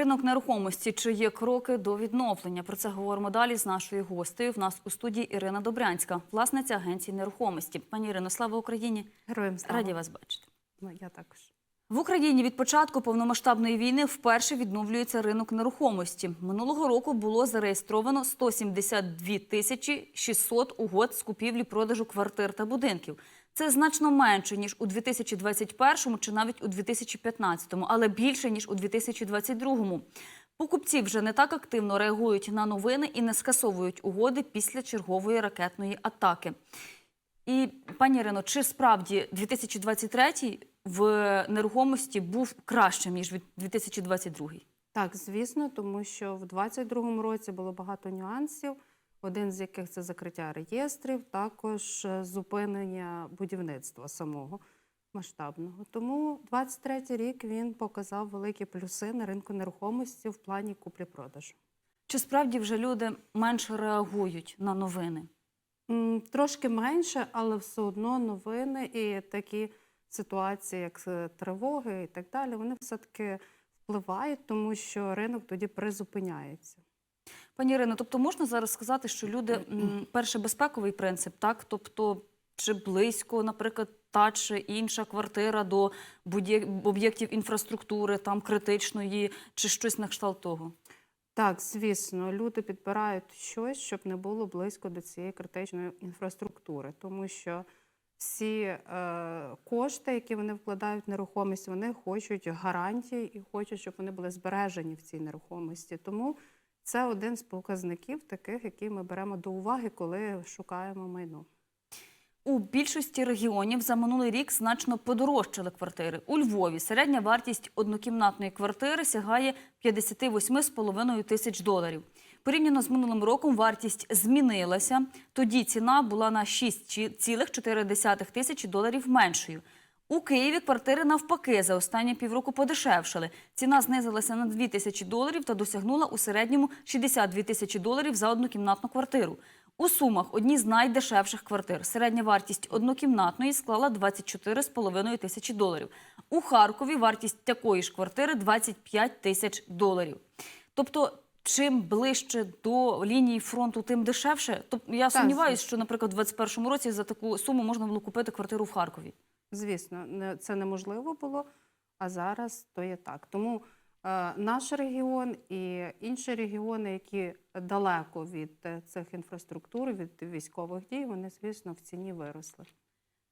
Ринок нерухомості чи є кроки до відновлення? Про це говоримо далі з нашою гостею. В нас у студії Ірина Добрянська, власниця агенції нерухомості. Пані Ірино, слава Україні! Героям слава. Раді вас бачити. Ну, я також. В Україні від початку повномасштабної війни вперше відновлюється ринок нерухомості. Минулого року було зареєстровано 172 тисячі 600 угод з купівлі-продажу квартир та будинків. Це значно менше ніж у 2021 чи навіть у 2015, але більше ніж у 2022. Покупці вже не так активно реагують на новини і не скасовують угоди після чергової ракетної атаки. І пані Ірино, чи справді 2023 в нерухомості був кращим ніж від 2022? Так, звісно, тому що в 22-му році було багато нюансів. Один з яких це закриття реєстрів, також е, зупинення будівництва самого масштабного. Тому 23-й рік він показав великі плюси на ринку нерухомості в плані куплі-продажу. Чи справді вже люди менше реагують на новини? Трошки менше, але все одно новини і такі ситуації, як е, тривоги і так далі, вони все-таки впливають, тому що ринок тоді призупиняється. Пані Ірино, тобто можна зараз сказати, що люди м, перше безпековий принцип, так? Тобто, чи близько, наприклад, та чи інша квартира до об'єктів інфраструктури, там критичної, чи щось на кшталт того? Так, звісно, люди підбирають щось, щоб не було близько до цієї критичної інфраструктури, тому що всі е, кошти, які вони вкладають в нерухомість, вони хочуть гарантії і хочуть, щоб вони були збережені в цій нерухомості. Тому це один з показників таких, які ми беремо до уваги, коли шукаємо майно. У більшості регіонів за минулий рік значно подорожчали квартири. У Львові середня вартість однокімнатної квартири сягає 58,5 тисяч доларів. Порівняно з минулим роком вартість змінилася. Тоді ціна була на 6,4 тисячі доларів меншою. У Києві квартири навпаки за останні півроку подешевшали. Ціна знизилася на 2 тисячі доларів та досягнула у середньому 62 тисячі доларів за однокімнатну квартиру. У Сумах одні з найдешевших квартир. Середня вартість однокімнатної склала 24,5 тисячі доларів. У Харкові вартість такої ж квартири 25 тисяч доларів. Тобто, чим ближче до лінії фронту, тим дешевше. Тобто, я сумніваюся, що, наприклад, у 2021 році за таку суму можна було купити квартиру в Харкові. Звісно, це неможливо було, а зараз то є так. Тому е, наш регіон і інші регіони, які далеко від е, цих інфраструктур, від військових дій, вони, звісно, в ціні виросли.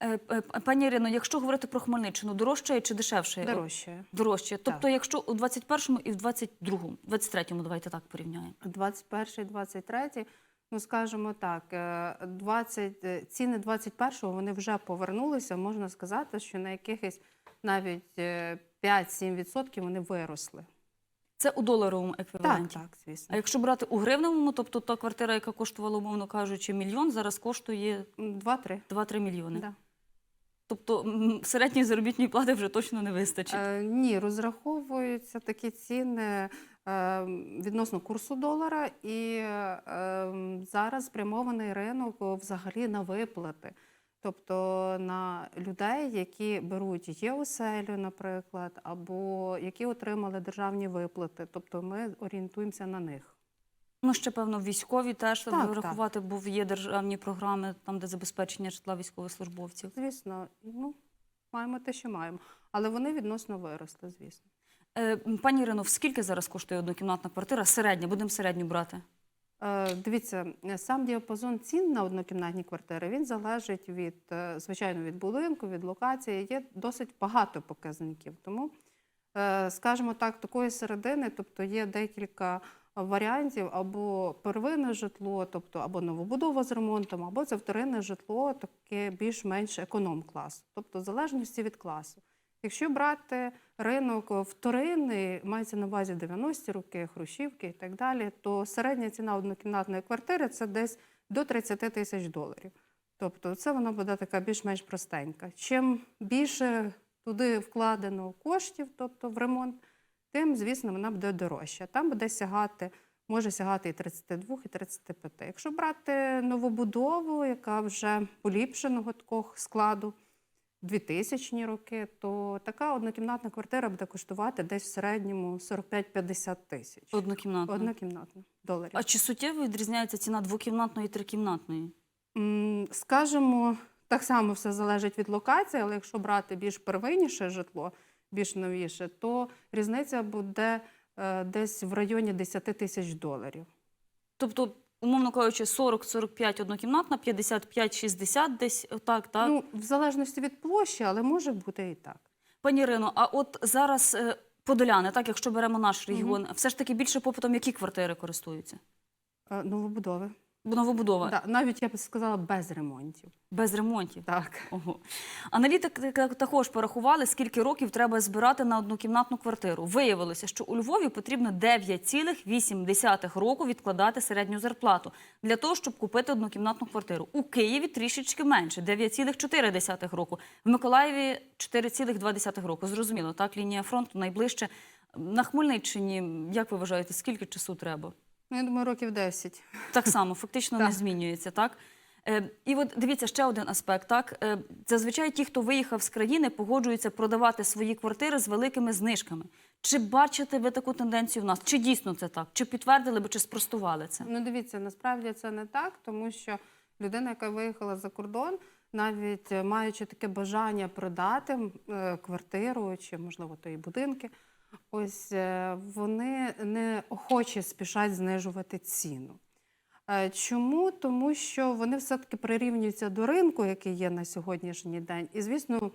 Е, Пані Ірино, якщо говорити про Хмельниччину, дорожчає чи дешевше? Дорожче. Дорожче. Тобто, якщо у 21-му і в 22-му, 23-му, давайте так порівняємо. 21 23 ну скажімо так, е, 20, е, ціни 21-го вони вже повернулися. Можна сказати, що на якихось навіть е, 5-7% вони виросли. Це у доларовому еквіваленті. так, А звісно. якщо брати у гривневому, тобто та квартира, яка коштувала, умовно кажучи, мільйон, зараз коштує 2-3. 2-3 мільйони. Да. Тобто м, середньої заробітної плати вже точно не вистачить. Е, ні, розраховуються такі ціни е, відносно курсу долара, і е, зараз спрямований ринок взагалі на виплати. Тобто на людей, які беруть ЄОСЕЛю, наприклад, або які отримали державні виплати. Тобто ми орієнтуємося на них. Ну, ще, певно, військові теж Так, врахувати, бо є державні програми, там, де забезпечення житла військовослужбовців. Звісно, ну маємо те, що маємо. Але вони відносно виросли, звісно. Е, пані Ірино, скільки зараз коштує однокімнатна квартира? Середня, будемо середню брати. Е, Дивіться, е, сам діапазон цін на однокімнатні квартири він залежить від, е, звичайно, від будинку, від локації. Є досить багато показників. Тому, е, скажімо так, такої середини, тобто є декілька варіантів або первинне житло, тобто або новобудова з ремонтом, або це вторинне житло, таке більш-менш економ-класу, тобто в залежності від класу. Якщо брати ринок вторинний, мається на увазі 90-ті роки, хрущівки і так далі, то середня ціна однокімнатної квартири це десь до 30 тисяч доларів. Тобто це вона буде така більш-менш простенька. Чим більше туди вкладено коштів, тобто в ремонт, тим, звісно, вона буде дорожча. Там буде сягати, може сягати і 32, і 35. Якщо брати новобудову, яка вже поліпшеного такого складу, 2000 роки, то така однокімнатна квартира буде коштувати десь в середньому 45-50 тисяч. Однокімнатна. Однокімнатна доларів. А чи суттєво відрізняється ціна двокімнатної і трикімнатної? Скажемо, так само все залежить від локації, але якщо брати більш первинніше житло, більш новіше, то різниця буде е, десь в районі 10 тисяч доларів. Тобто, умовно кажучи, 40-45 однокімнатна, 55-60 десь так, так? Ну, в залежності від площі, але може бути і так. Пані Ірино, а от зараз е, подоляни, так, якщо беремо наш регіон, все ж таки більше попитом які квартири користуються? Е, Новобудови. Новобудова Да, навіть я б сказала без ремонтів. без ремонтів. Так. Ого. Аналітики також порахували, скільки років треба збирати на однокімнатну квартиру. Виявилося, що у Львові потрібно 9,8 року відкладати середню зарплату для того, щоб купити однокімнатну квартиру. У Києві трішечки менше 9,4 року. В Миколаєві 4,2 року. Зрозуміло, так лінія фронту найближче. На Хмельниччині, як ви вважаєте, скільки часу треба? Ну, я думаю, років 10. Так само, фактично не змінюється, так? Е, і от дивіться ще один аспект. Так е, зазвичай ті, хто виїхав з країни, погоджуються продавати свої квартири з великими знижками. Чи бачите ви таку тенденцію в нас? Чи дійсно це так? Чи підтвердили би, чи спростували це? Ну, дивіться, насправді це не так, тому що людина, яка виїхала за кордон, навіть маючи таке бажання продати е, квартиру чи, можливо, то і будинки, ось е, вони не охоче спішать знижувати ціну. Е, Чому? Тому що вони все-таки прирівнюються до ринку, який є на сьогоднішній день, і, звісно,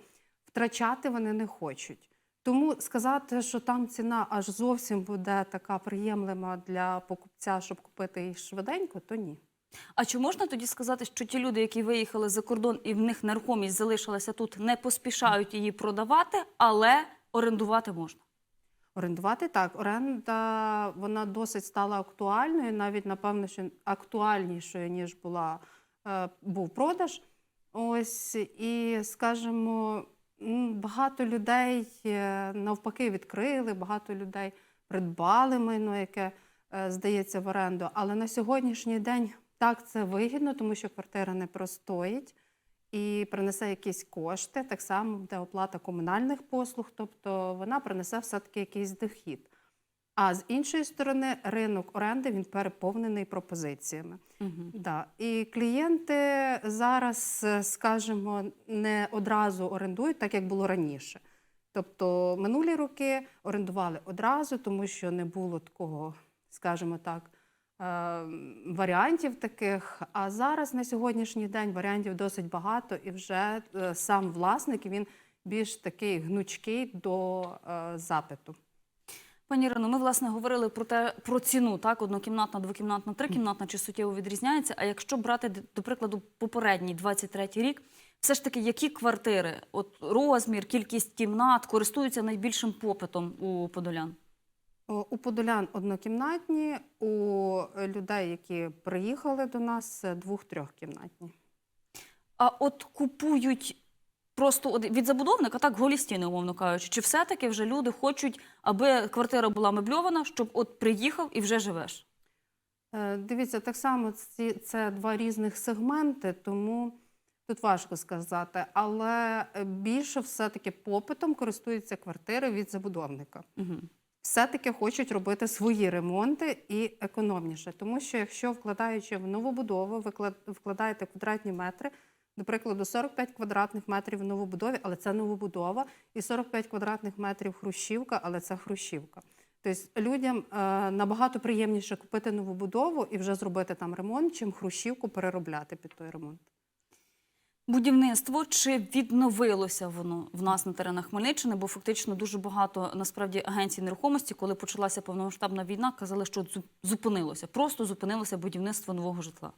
втрачати вони не хочуть. Тому сказати, що там ціна аж зовсім буде така приємлива для покупця, щоб купити їх швиденько, то ні. А чи можна тоді сказати, що ті люди, які виїхали за кордон і в них нерухомість залишилася тут, не поспішають її продавати, але орендувати можна? Орендувати так, оренда вона досить стала актуальною, навіть напевно, що актуальнішою ніж була е, був продаж. Ось і скажімо, багато людей е, навпаки відкрили, багато людей придбали майно, яке е, здається в оренду. Але на сьогоднішній день так це вигідно, тому що квартира не простоїть і принесе якісь кошти. Так само буде оплата комунальних послуг, тобто вона принесе все-таки якийсь дохід. А з іншої сторони, ринок оренди він переповнений пропозиціями. Угу. Да. І клієнти зараз, скажімо, не одразу орендують, так як було раніше. Тобто минулі роки орендували одразу, тому що не було такого, скажімо так, варіантів таких. А зараз на сьогоднішній день варіантів досить багато, і вже е, сам власник він більш такий гнучкий до е, запиту. Пані Ірино, ми власне говорили про те про ціну, так однокімнатна, двокімнатна, трикімнатна, чи суттєво відрізняється. А якщо брати до прикладу попередній 23-й рік, все ж таки, які квартири, от розмір, кількість кімнат користуються найбільшим попитом у подолян? О, У подолян однокімнатні, у людей, які приїхали до нас, двох-трьохкімнатні. А от купують просто від забудовника, так голі стіни, умовно кажучи, чи все-таки вже люди хочуть, аби квартира була мебльована, щоб от приїхав і вже живеш? Е, Дивіться, так само ці, це два різних сегменти, тому тут важко сказати. Але е, більше все-таки попитом користуються квартири від забудовника. Угу. Все-таки хочуть робити свої ремонти і економніше. Тому що якщо вкладаючи в новобудову, ви вкладаєте квадратні метри, до прикладу, 45 квадратних метрів в новобудові, але це новобудова, і 45 квадратних метрів хрущівка, але це хрущівка. Тобто людям е, набагато приємніше купити новобудову і вже зробити там ремонт, чим хрущівку переробляти під той ремонт. Будівництво чи відновилося воно в нас на теренах Хмельниччини? Бо фактично дуже багато насправді агенцій нерухомості, коли почалася повномасштабна війна, казали, що зупинилося, просто зупинилося будівництво нового житла.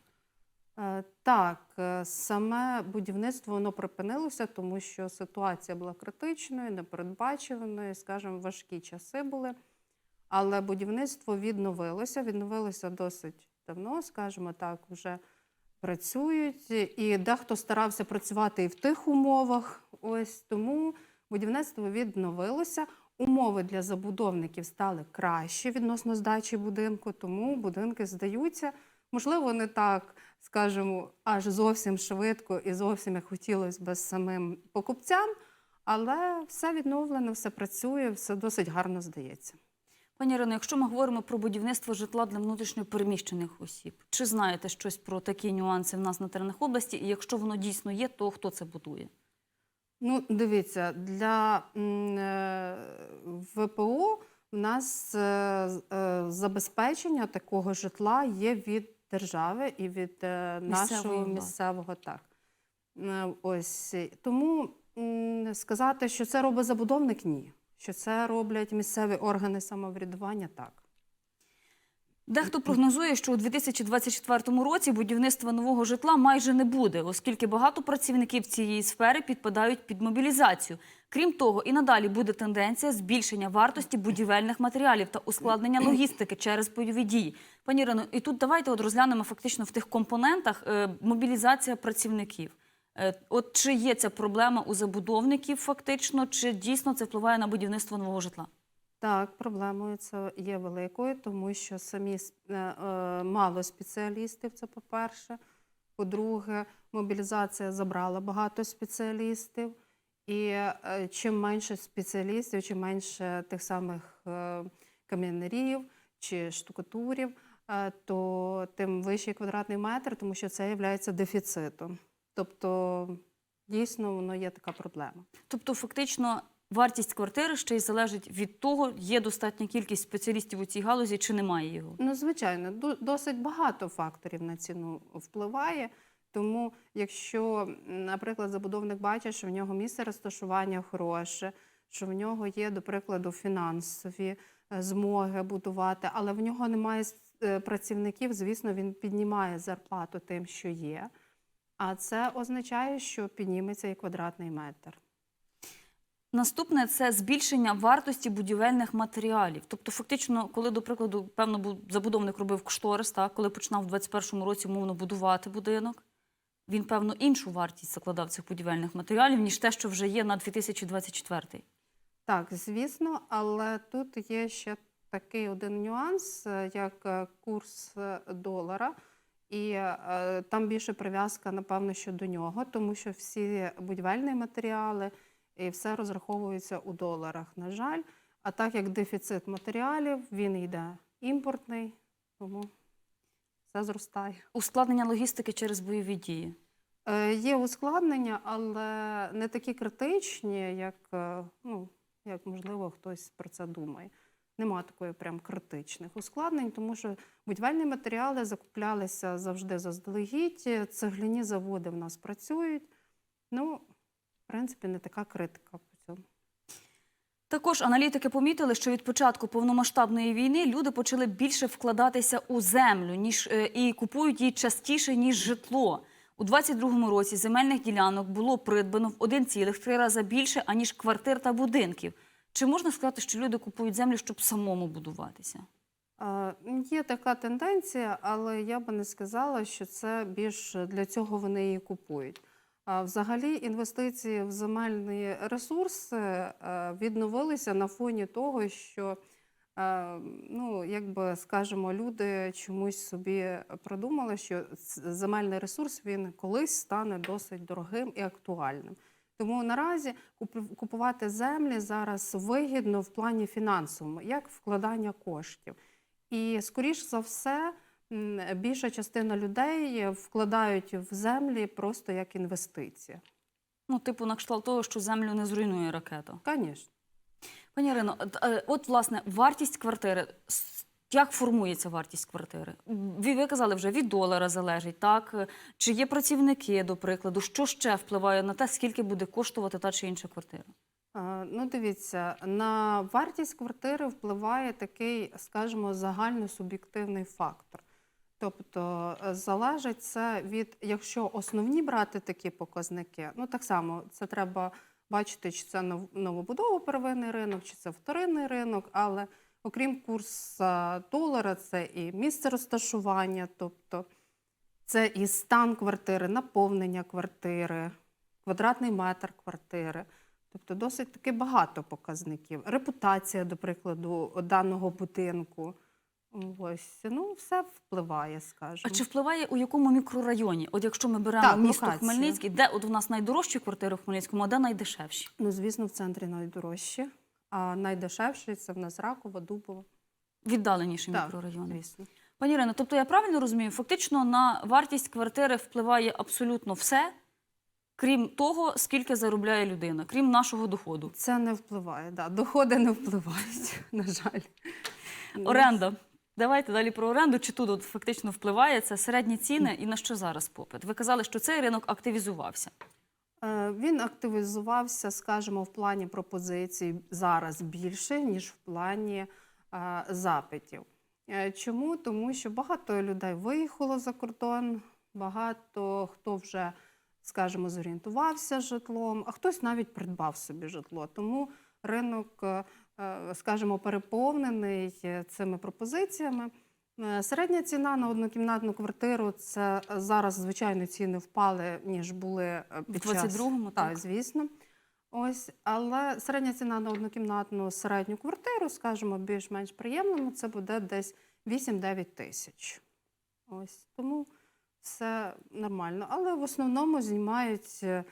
Е, Так, е, саме будівництво воно припинилося, тому що ситуація була критичною, непередбачуваною, скажімо, важкі часи були. Але будівництво відновилося, відновилося досить давно, скажімо так, вже працюють. І дехто старався працювати і в тих умовах. Ось тому будівництво відновилося. Умови для забудовників стали кращі відносно здачі будинку, тому будинки здаються. Можливо, не так, скажімо, аж зовсім швидко і зовсім як хотілося б самим покупцям, але все відновлено, все працює, все досить гарно здається. Пані Ірино, якщо ми говоримо про будівництво житла для внутрішньо переміщених осіб, чи знаєте щось про такі нюанси в нас на теренах області? І якщо воно дійсно є, то хто це будує? Ну, дивіться, для е, ВПО в нас е, е, забезпечення такого житла є від держави і від нашого місцевого так. Ось тому сказати, що це робить забудовник, ні. Що це роблять місцеві органи самоврядування, так. Дехто прогнозує, що у 2024 році будівництва нового житла майже не буде, оскільки багато працівників цієї сфери підпадають під мобілізацію. Крім того, і надалі буде тенденція збільшення вартості будівельних матеріалів та ускладнення логістики через бойові дії. Пані Ірино, і тут давайте от розглянемо фактично в тих компонентах е, мобілізація працівників. Е, От чи є ця проблема у забудовників фактично, чи дійсно це впливає на будівництво нового житла? Так, проблемою це є великою, тому що самі е, е, мало спеціалістів, це по-перше. По-друге, мобілізація забрала багато спеціалістів. І чим менше спеціалістів, чим менше тих самих кам'янерів чи штукатурів, то тим вищий квадратний метр, тому що це є дефіцитом. Тобто, дійсно, воно є така проблема. Тобто, фактично, вартість квартири ще й залежить від того, є достатня кількість спеціалістів у цій галузі чи немає його. Ну, звичайно, досить багато факторів на ціну впливає. Тому, якщо, наприклад, забудовник бачить, що в нього місце розташування хороше, що в нього є, до прикладу, фінансові е, змоги будувати, але в нього немає е, працівників, звісно, він піднімає зарплату тим, що є. А це означає, що підніметься і квадратний метр. Наступне це збільшення вартості будівельних матеріалів. Тобто, фактично, коли, до прикладу, певно, бу- забудовник робив кошторис, так, коли починав у 2021 році умовно будувати будинок, він, певно, іншу вартість закладав цих будівельних матеріалів, ніж те, що вже є на 2024. Так, звісно, але тут є ще такий один нюанс, е, як е, курс е, долара, і е, там більше прив'язка, напевно, що до нього, тому що всі будівельні матеріали і все розраховується у доларах, на жаль. А так як дефіцит матеріалів, він йде імпортний, тому все зростає. Ускладнення логістики через бойові дії. Е, Є ускладнення, але не такі критичні, як, е, ну, як можливо хтось про це думає. Нема такої прям критичних ускладнень, тому що будівельні матеріали закуплялися завжди заздалегідь. Цегляні заводи в нас працюють. Ну, в принципі, не така критика. Також аналітики помітили, що від початку повномасштабної війни люди почали більше вкладатися у землю, ніж е, і купують її частіше ніж житло. У 22-му році земельних ділянок було придбано в 1,3 рази більше аніж квартир та будинків. Чи можна сказати, що люди купують землю, щоб самому будуватися? Е, Є така тенденція, але я би не сказала, що це більш для цього вони її купують. Взагалі, інвестиції в земельні ресурси е, відновилися на фоні того, що е, ну, якби скажімо, люди чомусь собі продумали, що земельний ресурс він колись стане досить дорогим і актуальним. Тому наразі купувати землі зараз вигідно в плані фінансовому, як вкладання коштів. І скоріш за все, більша частина людей вкладають в землі просто як інвестиція. Ну, типу, на кшталт того, що землю не зруйнує ракета. Звісно. Пані Ірино, е, от власне вартість квартири. Як формується вартість квартири? Ви, ви казали вже від долара залежить, так? Чи є працівники, до прикладу? Що ще впливає на те, скільки буде коштувати та чи інша квартира? Ну, дивіться, на вартість квартири впливає такий, скажімо, загальносуб'єктивний фактор. Тобто е, залежить це від, якщо основні брати такі показники, ну так само це треба бачити, чи це нов- новобудова первинний ринок, чи це вторинний ринок, але окрім курсу долара, це і місце розташування, тобто це і стан квартири, наповнення квартири, квадратний метр квартири. Тобто досить таки багато показників. Репутація, до прикладу, даного будинку. Ось, ну, все впливає, скажімо. А чи впливає у якому мікрорайоні? От якщо ми беремо Так, місто локація. Хмельницький, де от у нас найдорожчі квартири в Хмельницькому, а де найдешевші? Ну, звісно, в центрі найдорожче, а найдешевші це в нас Ракова, Дубова. Віддаленіші Так, мікрорайони. звісно. Пані Ірино, тобто я правильно розумію, фактично на вартість квартири впливає абсолютно все, крім того, скільки заробляє людина, крім нашого доходу. Це не впливає, да. доходи не впливають, на жаль. Оренда. Давайте далі про оренду. Чи тут от фактично впливає це середні ціни і на що зараз попит? Ви казали, що цей ринок активізувався. Е, Він активізувався, скажімо, в плані пропозицій зараз більше, ніж в плані е, запитів. Е, Чому? Тому що багато людей виїхало за кордон, багато хто вже, скажімо, зорієнтувався житлом, а хтось навіть придбав собі житло. Тому ринок, скажімо, переповнений цими пропозиціями. Е, Середня ціна на однокімнатну квартиру це зараз, звичайно, ціни впали, ніж були е, під В 22-му, так? Так, звісно. Ось, але середня ціна на однокімнатну середню квартиру, скажімо, більш-менш приємному, це буде десь 8-9 тисяч. Ось тому все нормально. Але в основному знімають е,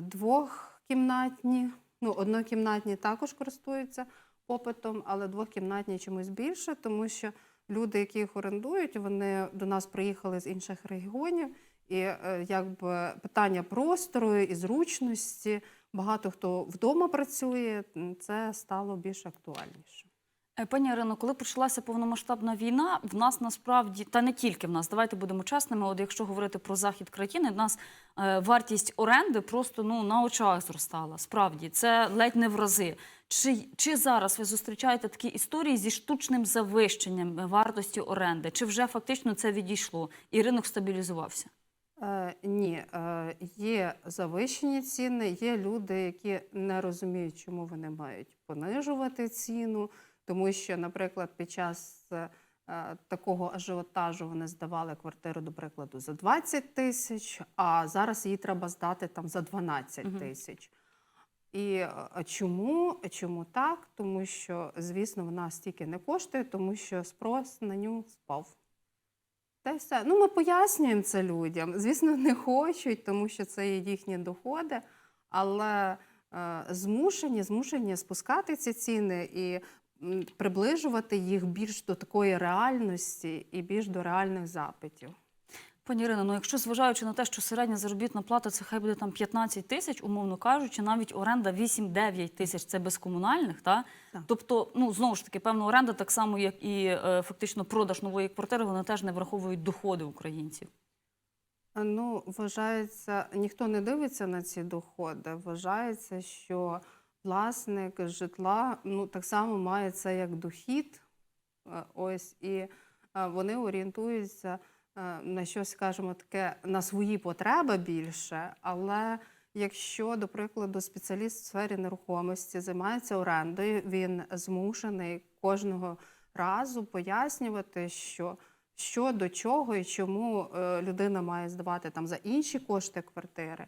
двохкімнатні, ну, однокімнатні також користуються попитом, але двохкімнатні чомусь більше, тому що люди, які їх орендують, вони до нас приїхали з інших регіонів, і е, якби питання простору і зручності. Багато хто вдома працює, це стало більш актуальніше. Е, Пані Ірино, коли почалася повномасштабна війна, в нас насправді, та не тільки в нас, давайте будемо чесними. От якщо говорити про захід країни, в нас е, вартість оренди просто ну на очах зростала. Справді, це ледь не в рази. Чи, чи зараз ви зустрічаєте такі історії зі штучним завищенням вартості оренди? Чи вже фактично це відійшло і ринок стабілізувався? Е, ні, е, є завищені ціни, є люди, які не розуміють, чому вони мають понижувати ціну, тому що, наприклад, під час е, е, такого ажіотажу вони здавали квартиру, до прикладу, за 20 тисяч, а зараз її треба здати там за 12 тисяч. І е, чому? чому так? Тому що, звісно, вона стільки не коштує, тому що спрос на ню спав. Та й все. Ну, ми пояснюємо це людям. Звісно, не хочуть, тому що це є їхні доходи, але е, змушені, змушені спускати ці ціни і приближувати їх більш до такої реальності і більш до реальних запитів. Пані Ірино, ну якщо зважаючи на те, що середня заробітна плата це хай буде там 15 тисяч, умовно кажучи, навіть оренда 8-9 тисяч це без комунальних, та? Так. тобто, ну знову ж таки, певна оренда, так само як і е, фактично продаж нової квартири, вони теж не враховують доходи українців. А, Ну, вважається, ніхто не дивиться на ці доходи. Вважається, що власник житла ну, так само має це як дохід. Е, Ось, і е, вони орієнтуються е, на щось, скажімо, таке, на свої потреби більше. Але якщо, до прикладу, спеціаліст в сфері нерухомості займається орендою, він змушений кожного разу пояснювати, що що до чого і чому людина має здавати там за інші кошти квартири.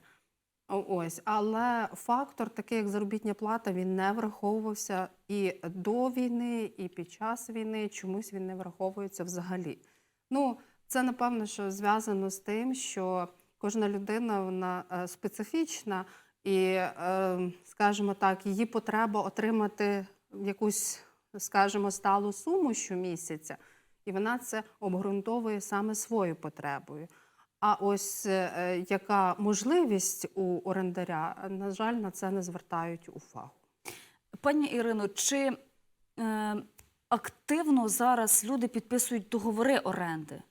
Ось, але фактор, такий як заробітня плата, він не враховувався і до війни, і під час війни. Чомусь він не враховується взагалі. Ну, це напевно, що зв'язано з тим, що кожна людина вона е, специфічна, і, е, скажімо так, її потреба отримати якусь, скажімо, сталу суму щомісяця, і вона це обґрунтовує саме своєю потребою. А ось е, яка можливість у орендаря, на жаль, на це не звертають увагу. Пані Ірино, чи е, активно зараз люди підписують договори оренди?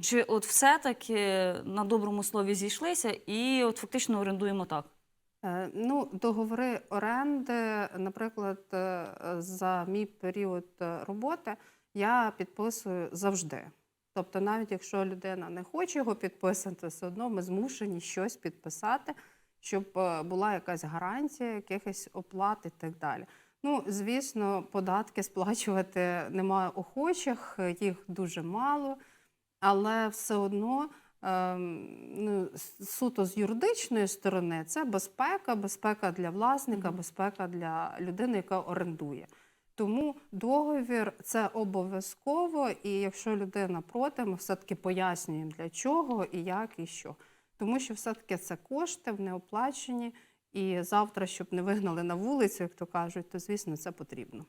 Чи от все-таки на доброму слові зійшлися і от фактично орендуємо так? Е, Ну, договори оренди, наприклад, е, за мій період е, роботи я підписую завжди. Тобто, навіть якщо людина не хоче його підписати, все одно ми змушені щось підписати, щоб е, була якась гарантія, якихось оплат і так далі. Ну, звісно, податки сплачувати немає охочих, їх дуже мало, але все одно ем, ну, суто з юридичної сторони це безпека, безпека для власника, безпека для людини, яка орендує. Тому договір це обов'язково, і якщо людина проти, ми все-таки пояснюємо для чого і як і що. Тому що все-таки це кошти, вони оплачені, і завтра, щоб не вигнали на вулицю, як то кажуть, то звісно це потрібно.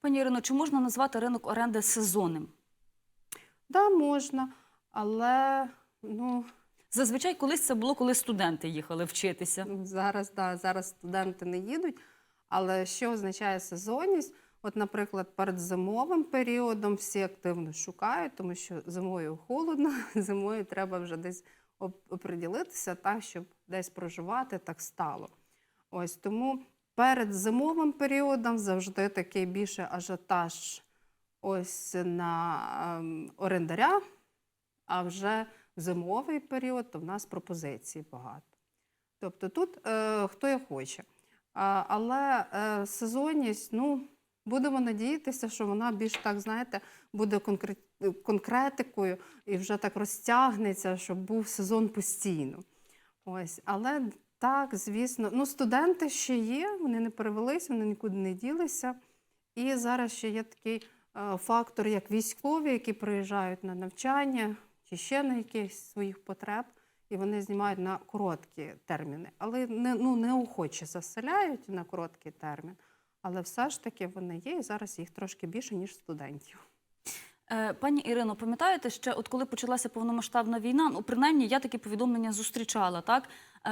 Пані Ірино, чи можна назвати ринок оренди сезонним? Да, можна, але ну Зазвичай колись це було, коли студенти їхали вчитися. Зараз, да, зараз студенти не їдуть. Але що означає сезонність? От, наприклад, перед зимовим періодом всі активно шукають, тому що зимою холодно, зимою треба вже десь оп- оприділитися так, щоб десь проживати так стало. Ось тому перед зимовим періодом завжди такий більше ажіотаж ось на ем, орендаря, а вже зимовий період то в нас пропозицій багато. Тобто тут е, хто як хоче. Але е, сезонність, ну, будемо надіятися, що вона більш так, знаєте, буде конкретикою і вже так розтягнеться, щоб був сезон постійно. Ось, але так, звісно, ну, студенти ще є, вони не перевелись, вони нікуди не ділися. І зараз ще є такий е, фактор, як військові, які приїжджають на навчання чи ще на якихось своїх потреб, і вони знімають на короткі терміни. Але не, ну, неохоче заселяють на короткий термін. Але все ж таки вони є, і зараз їх трошки більше, ніж студентів. Е, Пані Ірино, пам'ятаєте, ще от коли почалася повномасштабна війна, ну принаймні я такі повідомлення зустрічала, так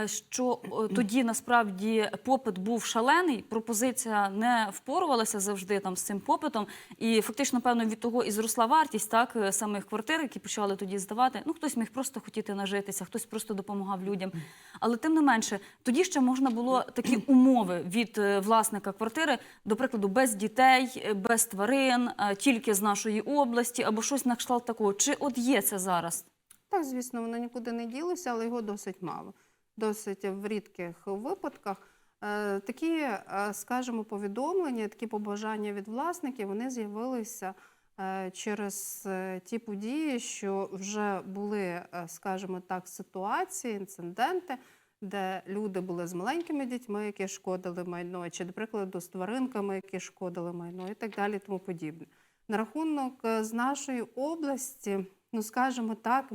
що е, тоді насправді попит був шалений, пропозиція не впорувалася завжди там з цим попитом, і фактично, певно, від того і зросла вартість так е, самих квартир, які почали тоді здавати. Ну хтось міг просто хотіти нажитися, хтось просто допомагав людям. Але тим не менше, тоді ще можна було такі умови від е, власника квартири, до прикладу, без дітей, без тварин, тільки з нашої області або щось на кшталт такого. Чи от є це зараз? Так, звісно, воно нікуди не ділося, але його досить мало. Досить в рідких випадках. Е, Такі, е, скажімо, повідомлення, такі побажання від власників, вони з'явилися е, через ті події, що вже були, скажімо так, ситуації, інциденти, де люди були з маленькими дітьми, які шкодили майно, чи, до прикладу, з тваринками, які шкодили майно, і так далі, тому подібне. На рахунок з нашої області, ну скажімо так,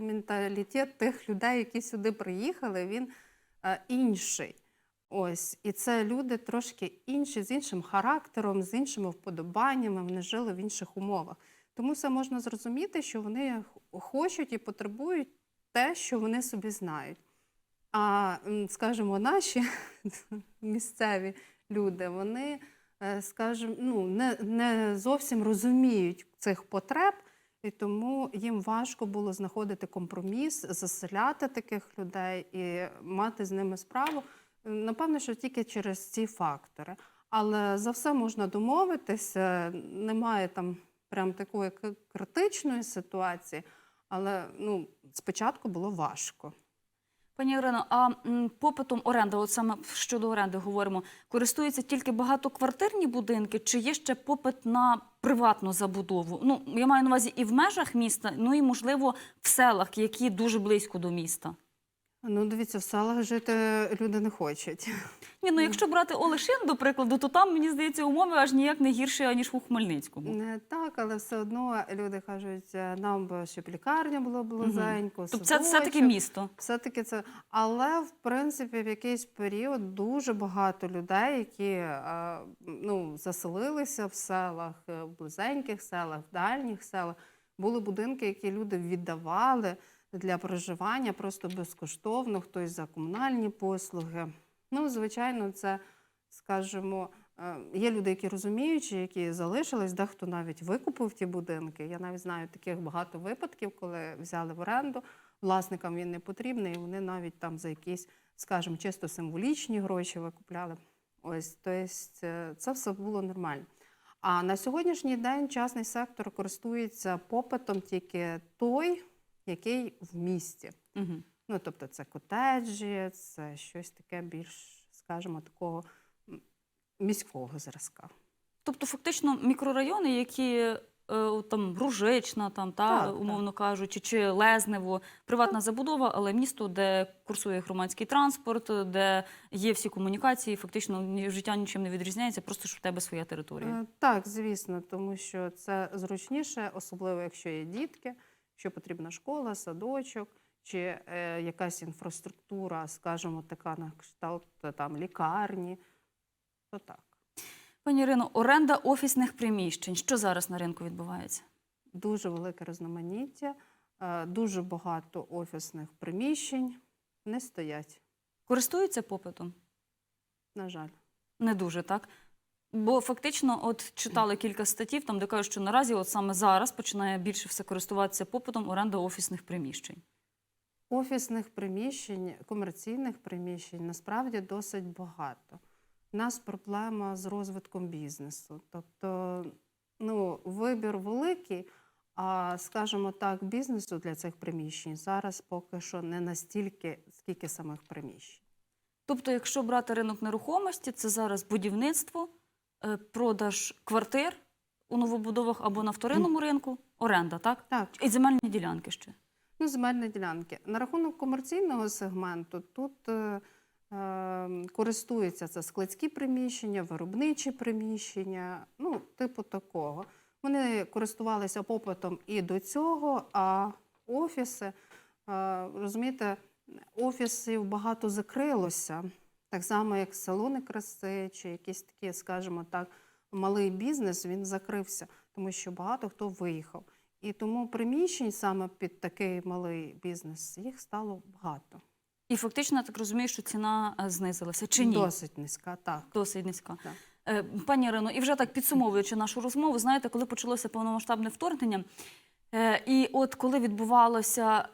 менталітет тих людей, які сюди приїхали, він е, інший. Ось, і це люди трошки інші, з іншим характером, з іншими вподобаннями, вони жили в інших умовах. Тому це можна зрозуміти, що вони хочуть і потребують те, що вони собі знають. А, скажімо, наші місцеві люди, вони, е, скажімо, ну, не, не зовсім розуміють цих потреб, і тому їм важко було знаходити компроміс, заселяти таких людей і мати з ними справу. Напевно, що тільки через ці фактори. Але за все можна домовитися, немає там прям такої критичної ситуації, але ну, спочатку було важко. Пані Ірино, а попитом оренди, от саме щодо оренди говоримо, користуються тільки багатоквартирні будинки, чи є ще попит на приватну забудову? Ну, я маю на увазі і в межах міста, ну і можливо в селах, які дуже близько до міста. Ну, дивіться, в селах жити люди не хочуть. Ні, ну якщо брати Олешин, до прикладу, то там мені здається умови аж ніяк не гірші, аніж у Хмельницькому. Не так, але все одно люди кажуть, е, нам би щоб лікарня була близенько. Тобто це все таки місто. Все-таки це, але в принципі в якийсь період дуже багато людей, які е, ну, заселилися в селах, е, в близеньких селах, в дальніх селах. Були будинки, які люди віддавали для проживання просто безкоштовно, хтось за комунальні послуги. Ну, звичайно, це, скажімо, е, є люди, які розуміючі, які залишились, дехто навіть викупив ті будинки. Я навіть знаю таких багато випадків, коли взяли в оренду власникам він не потрібний, і вони навіть там за якісь, скажімо, чисто символічні гроші викупляли. Ось, тобто це все було нормально. А на сьогоднішній день частний сектор користується попитом тільки той, який в місті. Угу. Ну, тобто це котеджі, це щось таке більш, скажімо, такого міського зразка. Тобто, фактично, мікрорайони, які е, там Ружична, там та Так, умовно кажучи, чи Лезнево, приватна забудова, але місто, де курсує громадський транспорт, де є всі комунікації, фактично життя нічим не відрізняється, просто що в тебе своя територія. Е, Так, звісно, тому що це зручніше, особливо якщо є дітки, якщо потрібна школа, садочок чи е, якась інфраструктура, скажімо, така на кшталт е, там лікарні, то так. Пані Ірино, оренда офісних приміщень. Що зараз на ринку відбувається? Дуже велике різноманіття, е, дуже багато офісних приміщень не стоять, Користуються попитом? на жаль. Не дуже, так? Бо фактично, от читали кілька статтів, там де кажуть, що наразі, от саме зараз, починає більше все користуватися попитом оренда офісних приміщень. Офісних приміщень, комерційних приміщень насправді досить багато. У нас проблема з розвитком бізнесу. Тобто, ну, вибір великий, а скажімо так, бізнесу для цих приміщень зараз поки що не настільки, скільки самих приміщень. Тобто, якщо брати ринок нерухомості, це зараз будівництво, продаж квартир у новобудовах або на вторинному ринку, оренда, так? Так, І земельні ділянки ще. Ну, земельні ділянки. На рахунок комерційного сегменту тут е, е, користуються це складські приміщення, виробничі приміщення, ну, типу такого. Вони користувалися попитом і до цього, а офіси, е, розумієте, офісів багато закрилося, так само, як салони краси, чи якісь такі, скажімо так, малий бізнес він закрився, тому що багато хто виїхав. І тому приміщень саме під такий малий бізнес їх стало багато. І фактично, я так розумію, що ціна е, знизилася. Чи ні? Досить низька, так. Досить низька. Так. Е, Пані Ірино, і вже так підсумовуючи нашу розмову, знаєте, коли почалося повномасштабне вторгнення, е, і от коли відбувалося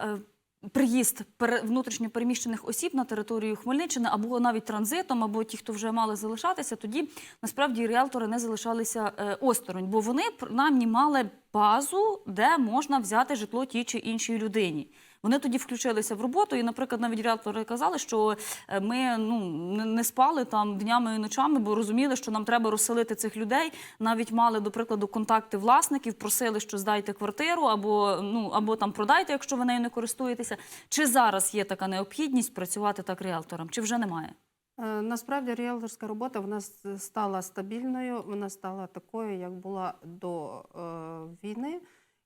приїзд внутрішньо переміщених осіб на територію Хмельниччини, або навіть транзитом, або ті, хто вже мали залишатися, тоді насправді ріелтори не залишалися е, осторонь, бо вони принаймні мали базу, де можна взяти житло тій чи іншій людині. Вони тоді включилися в роботу, і, наприклад, навіть ріелтори казали, що е, ми ну не- спали там днями і ночами, бо розуміли, що нам треба розселити цих людей. Навіть мали, до прикладу, контакти власників, просили, що здайте квартиру, або ну або там продайте, якщо ви нею не користуєтеся. Чи зараз є така необхідність працювати так ріелтором, чи вже немає? Е, Насправді ріелторська робота вона с- стала стабільною, вона стала такою, як була до е, війни,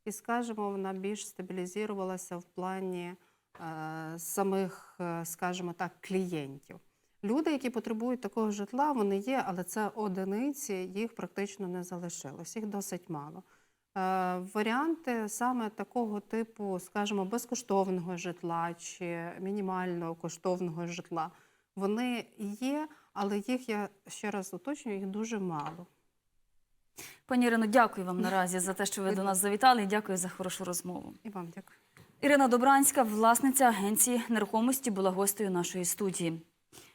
і, скажімо, вона більш стабілізувалася в плані е, самих, е, скажімо так, клієнтів. Люди, які потребують такого житла, вони є, але це одиниці, їх практично не залишилось, їх досить мало. Е, Варіанти саме такого типу, скажімо, безкоштовного житла чи мінімального коштовного житла, вони є, але їх я ще раз уточнюю, їх дуже мало. Пані Ірино, дякую вам наразі за те, що ви до нас завітали, і дякую за хорошу розмову. І вам дякую. Ірина Добранська, власниця агенції нерухомості, була гостею нашої студії.